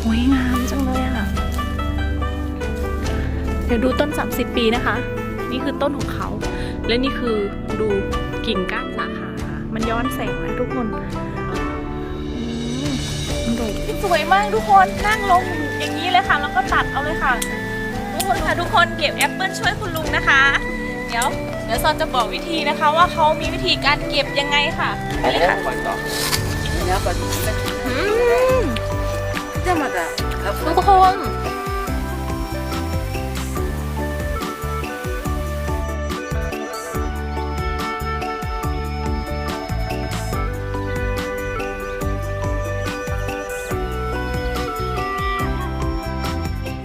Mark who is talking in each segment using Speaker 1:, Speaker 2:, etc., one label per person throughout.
Speaker 1: โอ้ยงามจังเลยอะ เดี๋ยวดูต้น 30 ปีนะคะ นี่คือต้นของเขา และนี่คือดูกิ่งก้านสาขา มันย้อนแสงนะทุกคนอืมดูสวยมากทุกคนนั่งลงอย่างนี้เลยค่ะ แล้วก็ตัดเอาเลยค่ะ ทุกคนค่ะทุกคนเก็บแอปเปิลช่วยคุณลุงนะคะ เดี๋ยวเดี๋ยวซอนจะบอกวิธีนะคะ ว่าเขามีวิธีการเก็บยังไงค่ะนี่ค่ะ
Speaker 2: 때마다
Speaker 1: ทุก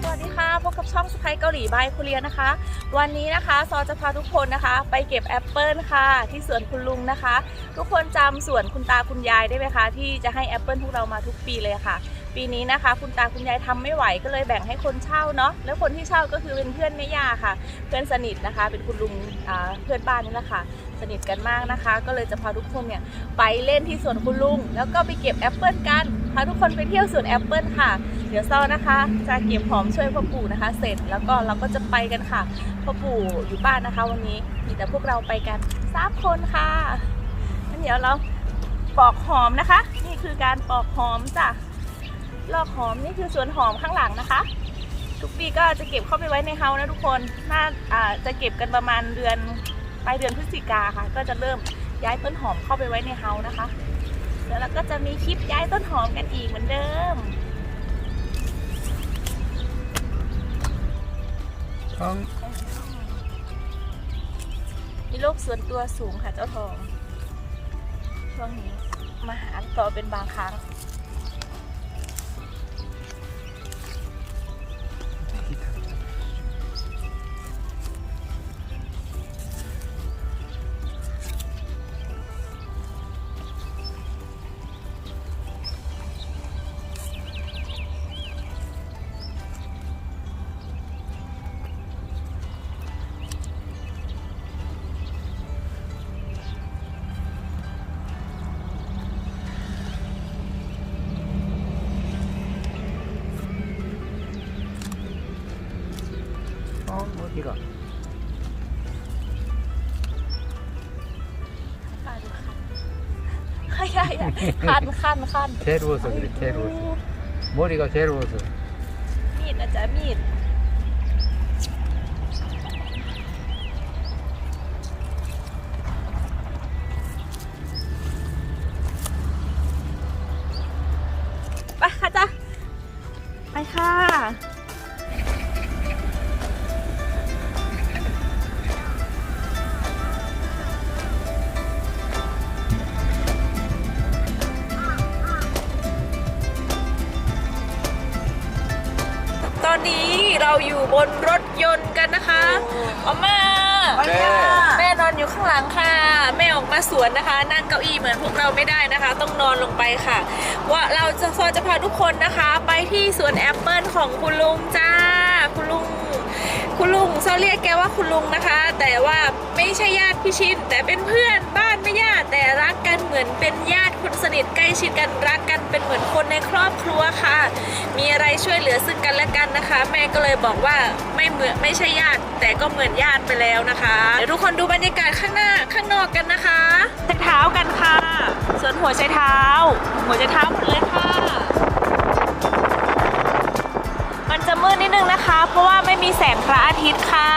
Speaker 1: สวัสดีค่ะพบกับช่องสไปเกาหลีบายคุเรียนนะคะ วันนี้นะคะซอจะพาทุกคนนะคะ ไปเก็บแอปเปิลค่ะ ที่สวนคุณลุงนะคะ ทุกคนจำสวนคุณตาคุณยายได้ไหมคะ ที่จะให้แอปเปิลพวกเรามาทุกปีเลยค่ะ ปีนี้นะคะ คุณตาคุณยายทำไม่ไหวก็เลยแบ่งให้คนเช่าเนาะแล้วคนที่เช่าก็คือเป็นเพื่อนแม่ย่าค่ะ เพื่อนสนิทนะคะ เป็นคุณลุงเพื่อนบ้านนี่แหละค่ะ สนิทกันมากนะคะ ก็เลยจะพาทุกคนเนี่ยไปเล่นที่สวนคุณลุง แล้วก็ไปเก็บแอปเปิลกันพาทุกคนไปเที่ยวสวนแอปเปิลค่ะ เดี๋ยวซ้อนะคะ จะเก็บหอมช่วยพ่อปู่นะคะ เสร็จแล้วก็เราก็จะไปกันค่ะพ่อปู่อยู่บ้านนะคะ วันนี้มีแต่พวกเราไปกันสามคนค่ะงั้นเดี๋ยวเราปอกหอมนะคะ นี่คือการปอกหอมจ้ะ ลอกหอมนี่คือสวนหอมข้างหลังนะคะ ทุกปีก็จะเก็บเข้าไปไว้ในเฮานะทุกคนน่าอ่าจะเก็บกันประมาณเดือนปลายเดือนพฤศจิกาค่ะ ก็จะเริ่มย้ายต้นหอมเข้าไปไว้ในเฮานะคะ แล้วเราก็จะมีคลิปย้ายต้นหอมกันอีกเหมือนเดิม
Speaker 3: ท้อง
Speaker 1: มีโลกส่วนตัวสูงค่ะเจ้าทองช่วงนี้มาหาต่อเป็นบางครั้ง นี่ก่อนい
Speaker 3: やいや、カンカンカン。テールウォーソー、
Speaker 1: テールウォーソー。森がテールウォーソー。ミー、なちゃミー。 อยู่บนรถยนต์กันนะคะออกมา
Speaker 3: 네.
Speaker 1: แม่นอนอยู่ข้างหลังค่ะ แม่ออกมาสวนนะคะ นั่งเก้าอี้เหมือนพวกเราไม่ได้นะคะ ต้องนอนลงไปค่ะ ว่าเราจะซอจะพาทุกคนนะคะ ไปที่สวนแอปเปิลของคุณลุงจ้าคุณลุงคุณลุงซอเรียกแกว่าคุณลุงนะคะ แต่ว่าไม่ใช่ญาติพี่ชินแต่เป็นเพื่อนบ้านไม่ญาติแต่รักกันเหมือนเป็นญาติค นิทใกล้ชิดกันรักกันเป็นเหมือนคนในครอบครัวค่ะ มีอะไรช่วยเหลือซึ่งกันและกันนะคะ แม่ก็เลยบอกว่าไม่เหมือนไม่ใช่ญาติ แต่ก็เหมือนญาติไปแล้วนะคะเดี๋ยวทุกคนดูบรรยากาศข้างหน้าข้างนอกกันนะคะใช้เท้ากันค่ะ ส่วนหัวใช้เท้า หัวใช้เท้าหมดเลยค่ะ มันจะมืดนิดนึงนะคะ เพราะว่าไม่มีแสงพระอาทิตย์ค่ะ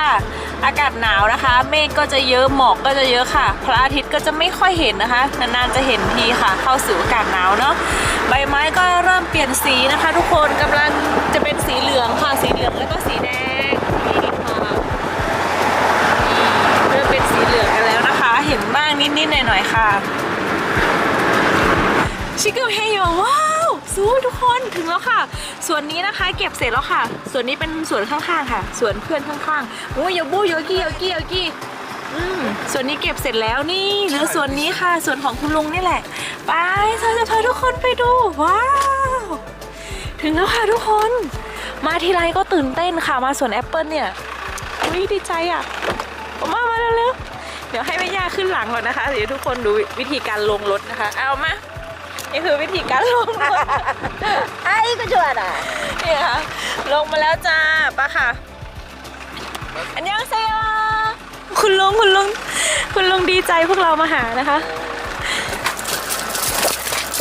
Speaker 1: อากาศหนาวนะคะ เมฆก็จะเยอะหมอกก็จะเยอะค่ะ พระอาทิตย์ก็จะไม่ค่อยเห็นนะคะ นานๆจะเห็นทีค่ะ เข้าสู่อากาศหนาวเนาะใบไม้ก็เริ่มเปลี่ยนสีนะคะ ทุกคนกำลังจะเป็นสีเหลืองค่ะสีเหลืองแล้วก็สีแดงนี่ค่ะเริ่มเป็นสีเหลืองกันแล้วนะคะ เห็นบ้างนิดๆหน่อยๆค่ะชิคกี้พายว้า วสูทุกคนถึงแล้วค่ะ ส่วนนี้นะคะ เก็บเสร็จแล้วค่ะ ส่วนนี้เป็นส่วนข้างๆค่ะ ส่วนเพื่อนข้างๆโอ้ยอย่าบู้อย่ากี้อย่ากี้อย่ากี้อืมส่วนนี้เก็บเสร็จแล้วนี่เหลือส่วนนี้ค่ะ ส่วนของคุณลุงนี่แหละ ไปเราจะพาทุกคนไปดูว้าวถึงแล้วค่ะทุกคน มาทีไรก็ตื่นเต้นค่ะมาสวนแอปเปิลเนี่ยอุ้ยดีใจอะเอามามาเร็วๆเดี๋ยวให้แม่ย่าขึ้นหลังก่อนนะคะเดี๋ยวทุกคนดูวิธีการลงรถนะคะ เอามา นี่คือวิธีการลงไอ้
Speaker 2: ก็ชวนอะเนี่
Speaker 1: ค่ะลงมาแล้วจ้าปะค่ะ อันยังเซยคุณลุงคุณลุงคุณลุงดีใจพวกเรามาหานะคะ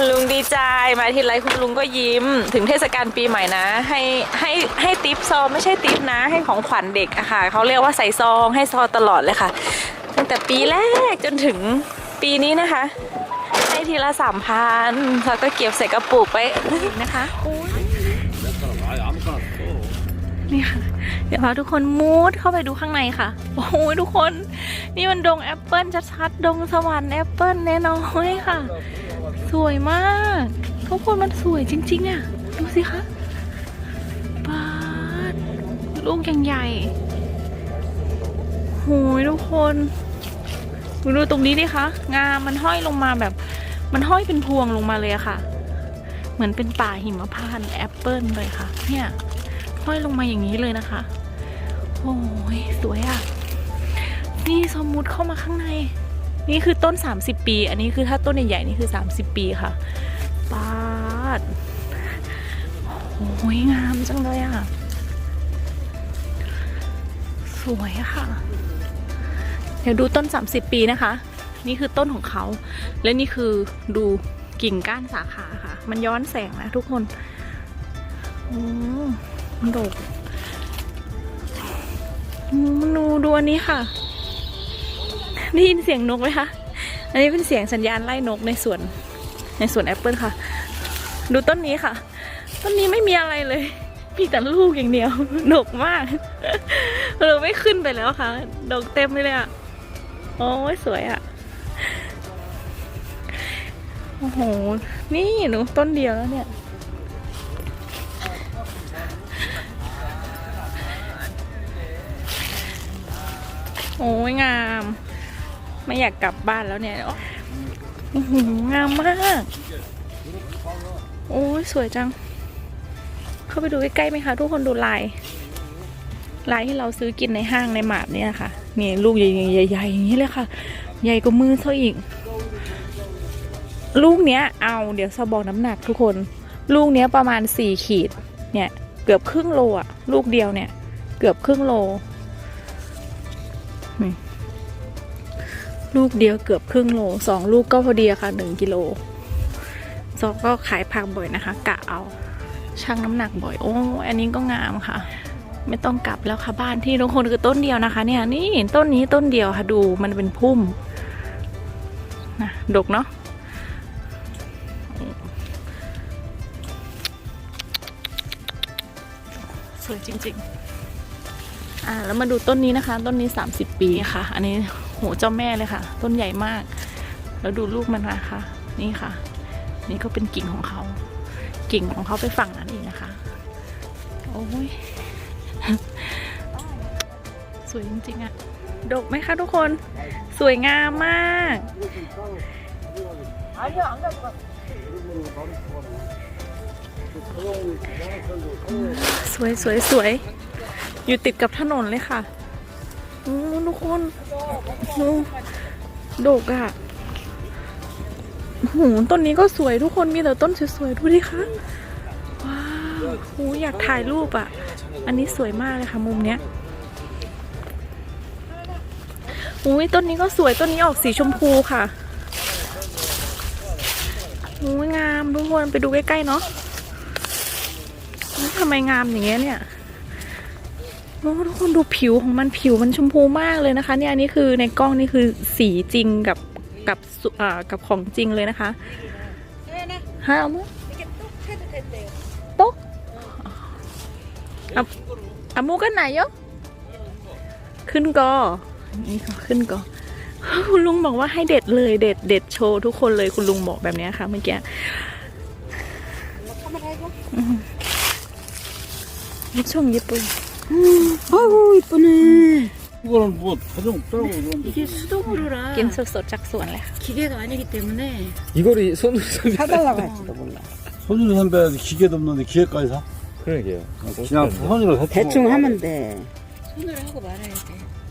Speaker 1: ลุงดีใจมาทีไรคุณลุงก็ยิ้ม ถึงเทศกาลปีใหม่นะ ให้ให้ให้ติปซองไม่ใช่ติปนะ ให้ของขวัญเด็กอะค่ะเขาเรียกว่าใส่ซองให้ซองตลอดเลยค่ะ ตั้งแต่ปีแรกจนถึงปีนี้นะคะ ทีละสามพันแล้วก็เก็บใส่กระปุกไว้นะคะนี่ค่ะเดี๋ยวพาทุกคนมูดเข้าไปดูข้างในค่ะ โอ้โหทุกคน นี่มันดงแอปเปิลชัดๆ ดงสวรรค์แอปเปิลแน่นอนค่ะ สวยมาก ทุกคนมันสวยจริง ๆ อะ ดูสิคะปาดลูกยังใหญ่โหยทุกคนดูตรงนี้ดิคะ งามมันห้อยลงมาแบบ มันห้อยเป็นพวงลงมาเลยค่ะ เหมือนเป็นป่าหิมพานต์แอปเปิลเลยค่ะ เนี่ย ห้อยลงมาอย่างนี้เลยนะคะ โอ้ยสวยอะนี่สมมุติเข้ามาข้างใน นี่คือต้น 30 ปี อันนี้คือถ้าต้นใหญ่ๆนี่คือ 30 ปีค่ะปาดโอ้ยงามจังเลยอะสวยอะค่ะ เดี๋ยวดูต้น 30 ปีนะคะ นี่คือต้นของเขา และนี่คือดูกิ่งก้านสาขาค่ะ มันย้อนแสงนะทุกคนโอ้มันโดกมมันดูดูอันนี้ค่ะได้ยินเสียงนกไหมคะ อันนี้เป็นเสียงสัญญาณไล่นกในสวน ในสวนแอปเปิลค่ะ ดูต้นนี้ค่ะ ต้นนี้ไม่มีอะไรเลย มีแต่ลูกอย่างเดียวดกมากเราไม่ขึ้นไปแล้วค่ะ ดกเต็มเลยอะโอ้ยสวยอะ อ้โห นี่หนูต้นเดียวแล้วเนี่ย โอ้ยงาม ไม่อยากกลับบ้านแล้วเนี่ยโอ้โหงามมาก โอ้ยสวยจัง เข้าไปดูใกล้ๆไหมคะ ทุกคนดูลายลายที่เราซื้อกินในห้างในหมาดเนี่ยค่ะ นี่ลูกใหญ่ๆอย่างนี้เลยค่ะ ใหญ่กว่ามือเท่าอีก ลูกเนี้ยเอาเดี๋ยวสบอกน้ำหนักทุกคน ลูกเนี้ยประมาณสี่ขีด เนี่ยเกือบครึ่งโลอะลูกเดียวเนี่ย เกือบครึ่งโลนี่ลูกเดียวเกือบครึ่งโลสองลูกก็พอดีค่ะหนึ่งกิโลซอกก็ขายผักบ่อยนะคะ กะเอาชั่งน้ำหนักบ่อยโอ้อันนี้ก็งามค่ะ ไม่ต้องกลับแล้วค่ะบ้านที่ทุกคนคือต้นเดียวนะคะ เนี่ยนี่ต้นนี้ต้นเดียวค่ะดูมันเป็นพุ่มนะดกเนาะ วยจริง ๆ อ่าแล้วมาดูต้นนี้นะคะ ต้นนี้ 30 ปีค่ะ อันนี้โหเจ้าแม่เลยค่ะ ต้นใหญ่มาก แล้วดูลูกมันนะคะ นี่ค่ะ นี่ก็เป็นกิ่งของเขา กิ่งของเขาไปฝั่งนั้นเองนะคะ โอ้ยสวยจริงๆอะดกไหมคะทุกคน สวยงามมาก สวยสวยสวยอยู่ติดกับถนนเลยค่ะโอ้ทุกคนดูดกอะ่ะโอ้โหต้นนี้ก็สวยทุกคนมีแต่ต้นสวยๆดูดิคะว้าวโหอยากถ่ายรูปอะ่ะอันนี้สวยมากเลยค่ะมุมเนี้ยอุ้ยต้นนี้ก็สวยต้นนี้ออกสีชมพูค่ะโอ้ยงามทุกคนไปดูใกล้ๆเนาะ ไมงามอย่างเงี้ยเนี่ยโอ้ทุกคนดูผิวของมันผิวมันชมพูมากเลยนะคะ เนี่ยอันนี้คือในกล้องนี่คือสีจริงกับกับสุอ่ากับของจริงเลยนะคะฮะเอามุโต๊ะอาเอมูกันไหนยะขึ้นกอนี่ค่ะขึ้นกอคุณลุงบอกว่าให้เด็ดเลยเด็ดเด็ดโชว์ทุกคนเลยคุณลุงบอกแบบนี้ค่ะเมื่อกี้ 엄청 예뻐요.
Speaker 2: 아이고 이쁘네.
Speaker 4: 이거는 뭐 가져먹자고 네,
Speaker 2: 이게 수도구로라
Speaker 1: 김숙소 짝수 원래.
Speaker 2: 기계가 아니기 때문에
Speaker 3: 이거를 손으로 손
Speaker 2: 사달라고 할지도 몰라.
Speaker 4: 손준호 선배 기계도 없는데 기계까지 사?
Speaker 3: 그러게요.
Speaker 4: 그냥 손으로 사.
Speaker 2: 대충 하면 돼. 손으로 하고 말아야 돼.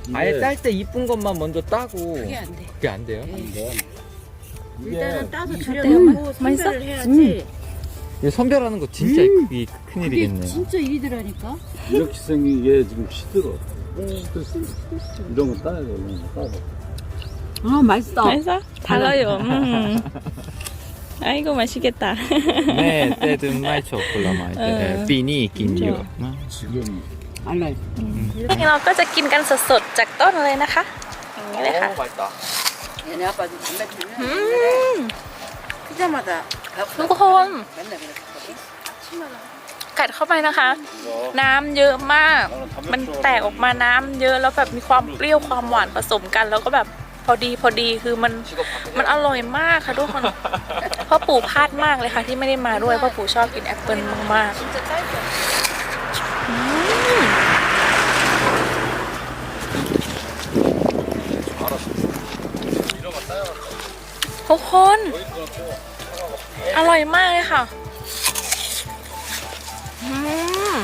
Speaker 2: 네.
Speaker 3: 아예 딸 때 이쁜 것만 먼저 따고
Speaker 2: 그게 안 돼.
Speaker 3: 그게 안 돼요?
Speaker 2: 안 돼. 일단은 따서
Speaker 4: 음,
Speaker 2: 줄여놓고
Speaker 1: 음,
Speaker 2: 손질을 해야지 음.
Speaker 3: 이거 선별하는 거 진짜
Speaker 2: 음.
Speaker 3: 이
Speaker 2: 그게
Speaker 3: 큰일이겠네.
Speaker 2: 진짜 일이더라니까.
Speaker 4: 이렇게 생긴 게 지금 시들어. 시들어. 이런 거 따야 돼, 이런 거 따야 돼.
Speaker 2: 아 맛있어.
Speaker 1: 맛있어? 달아요. 음. 아이고 맛있겠다.
Speaker 3: 네, 때든 마이 초콜라마
Speaker 1: 어.
Speaker 3: 이제 비니 긴유.
Speaker 4: 지금
Speaker 2: 알라요.
Speaker 1: เราก็จะกินกันสดๆจากต้นเลยนะคะ อย่างนี้เลยค่ะ
Speaker 3: 맛있다.
Speaker 2: 얘네 아빠도 담배 피면
Speaker 1: 음.
Speaker 2: 옛날에 피자마다 가-
Speaker 1: ทุกคน
Speaker 2: 맨날 그랬거든.
Speaker 1: กัดเข้าไปนะคะ น้ำเยอะมาก มันแตกออกมาน้ำเยอะแล้วแบบมีความเปรี้ยวความหวานผสมกัน แล้วก็แบบพอดีพอดีคือมันมันอร่อยมากค่ะทุกคนพ่อปู่พลาดมากเลยค่ะที่ไม่ได้มาด้วยเพ่อปู่ชอบกินแอปเปิลมากๆ ทุกคน อร่อยมากเลยค่ะอืม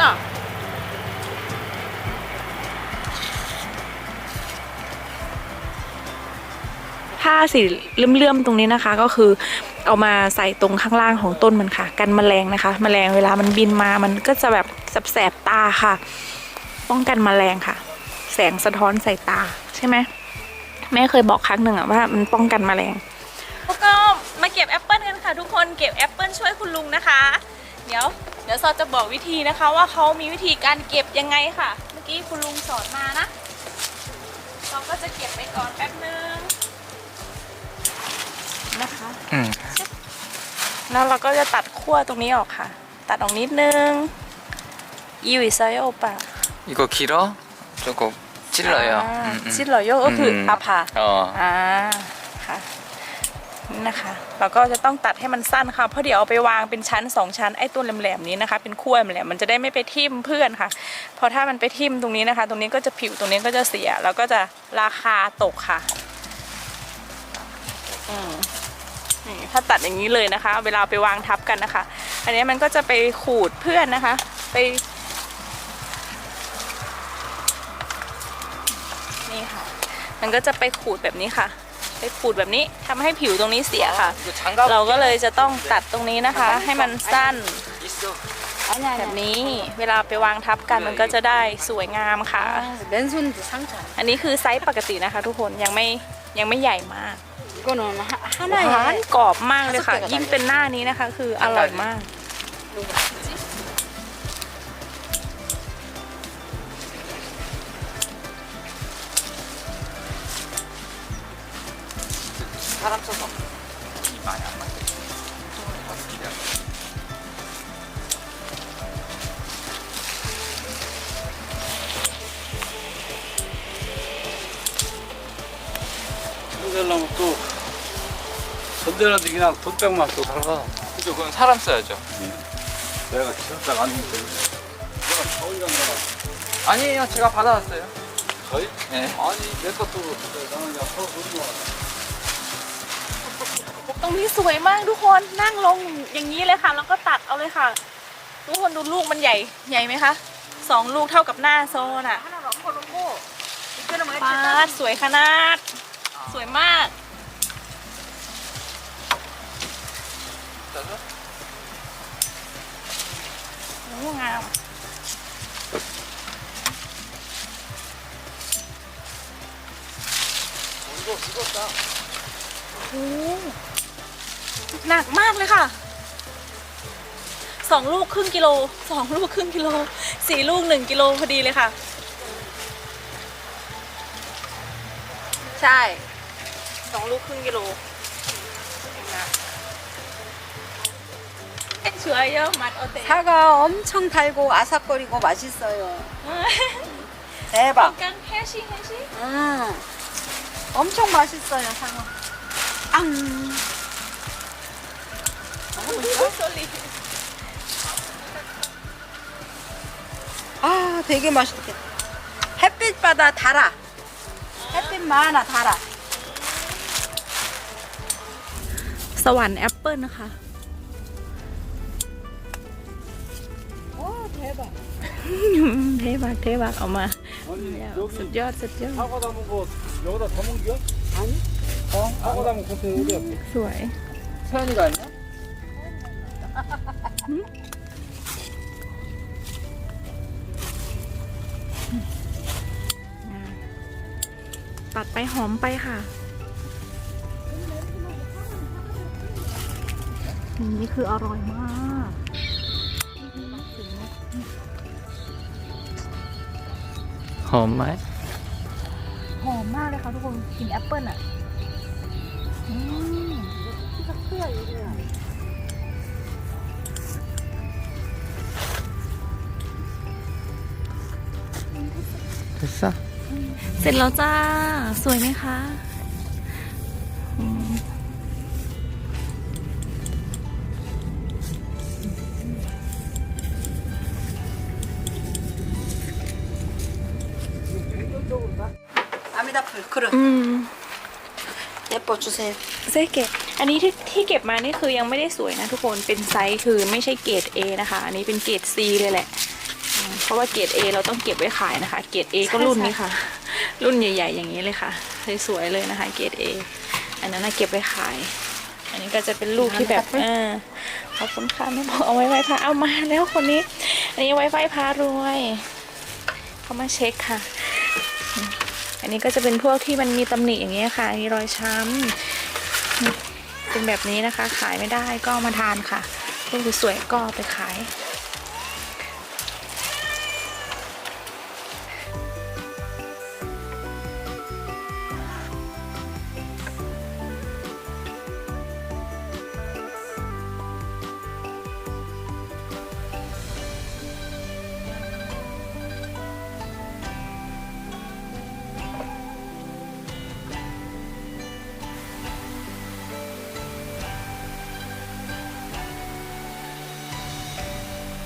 Speaker 1: 맛있다. ผ้าสีเลื่อมๆตรงนี้นะคะ ก็คือเอามาใส่ตรงข้างล่างของต้นมันค่ะ กันแมลงนะคะ แมลงเวลามันบินมามันก็จะแบบแสบๆตาค่ะ ป้องกันแมลงค่ะ แสงสะท้อนใส่ตาใช่ไหมแม่เคยบอกครั้งหนึ่งอะว่ามันป้องกันแมลงแล้วก็มาเก็บแอปเปิลกันค่ะ ทุกคนเก็บแอปเปิลช่วยคุณลุงนะคะ เดี๋ยว เดี๋ยวซอจะบอกวิธีนะคะ ว่าเขามีวิธีการเก็บยังไงค่ะ เมื่อกี้คุณลุงสอนมานะเราก็จะเก็บไปก่อนแป๊บนึงนะคะ
Speaker 3: 응.
Speaker 1: แล้วเราก็จะตัดขั้วตรงนี้ออกค่ะ ตัดออกนิดนึงยูอิซายโอปะ
Speaker 5: 이거 길어? 조금 ชิลเล
Speaker 1: ย
Speaker 5: อย
Speaker 1: ชิลอยก็คืออาภาอ่าค่ะนะคะ เราก็จะต้องตัดให้มันสั้นค่ะ เพราะเดี๋ยวเอาไปวางเป็นชั้นสองชั้นไอ้ต้นแหลมๆนี้นะคะ เป็นขั้วแหลมมันจะได้ไม่ไปทิ่มเพื่อนค่ะ เพราะถ้ามันไปทิ่มตรงนี้นะคะ ตรงนี้ก็จะผิวตรงนี้ก็จะเสีย แล้วก็จะราคาตกค่ะอืมถ้าตัดอย่างนี้เลยนะคะ เวลาไปวางทับกันนะคะ อันนี้มันก็จะไปขูดเพื่อนนะคะ ไป มันก็จะไปขูดแบบนี้ค่ะ ไปขูดแบบนี้ทำให้ผิวตรงนี้เสียค่ะ เราก็เลยจะต้องตัดตรงนี้นะคะ ให้มันสั้นแบบนี้เวลาไปวางทับกันมันก็จะได้สวยงามค่ะ อันนี้คือไซส์ปกตินะคะ ทุกคนยังไม่ยังไม่ใหญ่มากหวานกรอบมากเลยค่ะ ยิ่งเป็นหน้านี้นะคะ คืออร่อยมาก
Speaker 5: 사람 써서 이 많이 안 맞아. 기대.
Speaker 4: 선별하면 또 선별하는데 그냥 돈백만 또 달라.
Speaker 5: 그죠? 그건 사람 써야죠.
Speaker 4: 내가 기사장 안 되는데. 내가 서울이랑.
Speaker 5: 아니에요. 제가 받아왔어요.
Speaker 4: 저희?
Speaker 5: 네.
Speaker 4: 아니, 내 것도 나는 그냥 서울 돈이 와.
Speaker 1: ตรงนี้สวยมากทุกคนนั่งลงอย่างนี้เลยค่ะ แล้วก็ตัดเอาเลยค่ะ ทุกคนดูลูกมันใหญ่ใหญ่ไหมคะสองลูกเท่ากับหน้าโซนอะปาดสวยขนาด สวยมากโอ้งามโอ้ หนักมากเลยค่ะ สองลูกครึ่งกิโล สองลูกครึ่งกิโล สี่ลูกหนึ่งกิโลพอดีเลยค่ะ ใช่ สองลูกครึ่งกิโลเชื้อเยอะมัดเอาเตะ
Speaker 2: 사과 엄청 달고 아삭거리고 맛있어요. 대박.
Speaker 1: กันแค่ชิแค่ชิ
Speaker 2: 음. 엄청 맛있어요, 사과. 앙.
Speaker 1: โซลี
Speaker 2: 아, 되게 맛있겠다. 햇빛바다 달아. 햇빛 많아, 달아.
Speaker 1: สวรรค์แอปเปิลนะคะ
Speaker 2: 오, 대박.
Speaker 1: เทบักเทบักเอามา สุดยอดสุดยอด
Speaker 4: 사과 담은 거 여기다 담은 거야? 아니. 어? 사과 담은 겉에 여기다
Speaker 1: สวย
Speaker 4: 세연이가 아니야?
Speaker 1: ไปหอมไปค่ะ นี่คืออร่อยมาก
Speaker 3: หอมไหม
Speaker 1: หอมมากเลยค่ะทุกคนกลินแอปเปิลอะอืม
Speaker 3: 됐어
Speaker 1: เสร็จ แล้วจ้า สวยไหมคะอืม
Speaker 2: 아미다 풀 그릇
Speaker 1: อืม
Speaker 2: 예뻐 주세요
Speaker 1: เซ่เก็บ อันนี้ที่ที่เก็บมานี่คือยังไม่ได้สวยนะทุกคน เป็นไซส์คือไม่ใช่เกรด A นะคะ อันนี้เป็นเกรด C เลยแหละอืมเพราะว่าเกรด A เราต้องเก็บไว้ขายนะคะ เกรด A ก็รุ่นนี้ค่ะ รุ่นใหญ่ ๆ อย่างนี้เลยค่ะ สวยๆเลยนะคะเกรด A อันนั้นนะเก็บไว้ขาย อันนี้ก็จะเป็นลูกที่แบบเออขอบคุณค่ะไม่บอกเอาไว้ไหว้พระเอามาแล้วคนนี้ อันนี้ไว้ไหว้พระรวยเขามาเช็คค่ะ อันนี้ก็จะเป็นพวกที่มันมีตำหนิอย่างเงี้ยค่ะมีรอยช้ำเป็นแบบนี้นะคะ ขายไม่ได้ก็เอามาทานค่ะรูปสวยๆก็เอาไปขาย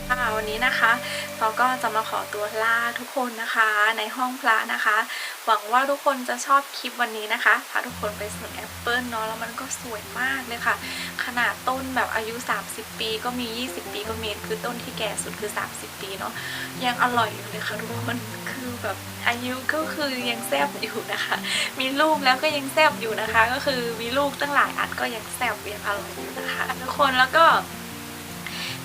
Speaker 1: ค่ะวันนี้นะคะเราก็จะมาขอตัวลาทุกคนนะคะในห้องพระนะคะ หวังว่าทุกคนจะชอบคลิปวันนี้นะคะพาทุกคนไปสวนแอปเปิลเนาะแล้วมันก็สวยมากเลยค่ะ ขนาดต้นแบบอายุ 30 ปีก็มี 20 ปีก็มีคือต้นที่แก่สุดคือ 30 ปีเนาะยังอร่อยอยู่เลยค่ะทุกคนคือแบบอายุก็คือยังแซบอยู่นะคะ มีลูกแล้วก็ยังแซบอยู่นะคะ ก็คือมีลูกตั้งหลายอันก็ยังแซบยังอร่อยอยู่นะคะ ทุกคนแล้วก็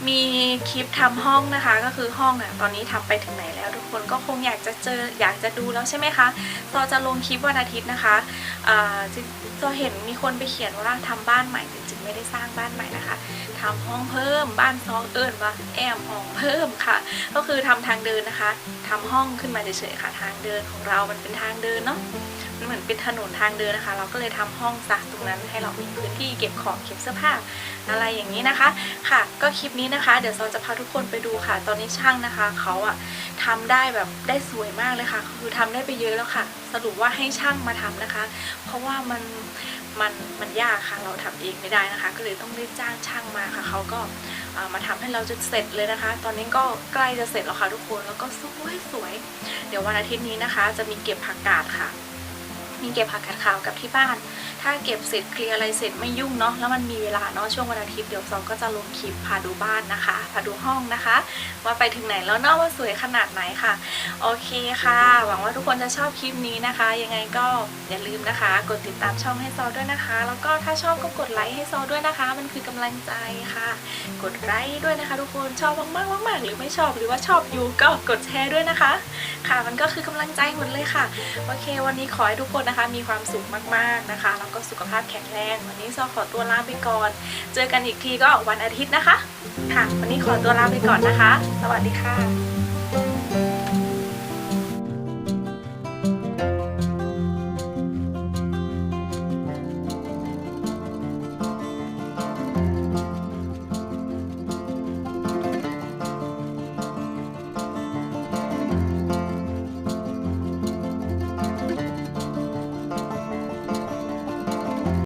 Speaker 1: มีคลิปทำห้องนะคะ ก็คือห้องอะตอนนี้ทำไปถึงไหนแล้ว ทุกคนก็คงอยากจะเจออยากจะดูแล้วใช่ไหมคะต่อจะลงคลิปวันอาทิตย์นะคะอ่าจะจะเห็นมีคนไปเขียนว่าทำบ้านใหม่จริงๆ ไม่ได้สร้างบ้านใหม่นะคะทำห้องเพิ่มบ้านซองเอิญว่าแอมห้องเพิ่มค่ะ ก็คือทำทางเดินนะคะทำห้องขึ้นมาเฉยๆค่ะ ทางเดินของเรามันเป็นทางเดินเนาะมันเหมือนเป็นถนนทางเดินนะคะ เราก็เลยทำห้องซะตรงนั้นให้เรามีพื้นที่เก็บของเก็บเสื้อผ้า อะไรอย่างนี้นะคะ ค่ะ ก็คลิปนี้นะคะ เดี๋ยวซอนจะพาทุกคนไปดูค่ะ ตอนนี้ช่างนะคะเขาอะทำได้แบบได้สวยมากเลยค่ะ คือทำได้ไปเยอะแล้วค่ะ สรุปว่าให้ช่างมาทำนะคะ เพราะว่ามันมันมันยากค่ะเราทำเองไม่ได้นะคะ ก็เลยต้องได้จ้างช่างมาค่ะเขาก็มาทำให้เราจนเสร็จเลยนะคะ ตอนนี้ก็ใกล้จะเสร็จแล้วค่ะทุกคนแล้วก็สวยสวย เดี๋ยววันอาทิตย์นี้นะคะ จะมีเก็บผักกาดค่ะ มีเก็บผักกาดขาวกับที่บ้าน ถ้าเก็บเสร็จเคลียร์อะไรเสร็จไม่ยุ่งเนาะแล้วมันมีเวลาเนาะช่วงวันอาทิตย์เดี๋ยวซองก็จะลงคลิปพาดูบ้านนะคะพาดูห้องนะคะ ว่าไปถึงไหนแล้วเนาะว่าสวยขนาดไหนค่ะ โอเคค่ะ หวังว่าทุกคนจะชอบคลิปนี้นะคะ ยังไงก็อย่าลืมนะคะ กดติดตามช่องให้ซอด้วยนะคะ แล้วก็ถ้าชอบก็กดไลค์ให้ซอด้วยนะคะ มันคือกำลังใจค่ะ กดไลค์ด้วยนะคะ ทุกคนชอบมากๆมากๆหรือไม่ชอบหรือว่าชอบอยู่ก็กดแชร์ด้วยนะคะ ค่ะ มันก็คือกำลังใจหมดเลยค่ะ โอเค วันนี้ขอให้ทุกคนนะคะ มีความสุขมากๆนะคะ แล้วก็สุขภาพแข็งแรง วันนี้ซอขอตัวลาไปก่อน เจอกันอีกทีก็วันอาทิตย์นะคะ ค่ะ วันนี้ขอตัวลาไปก่อนนะคะ สวัสดีค่ะ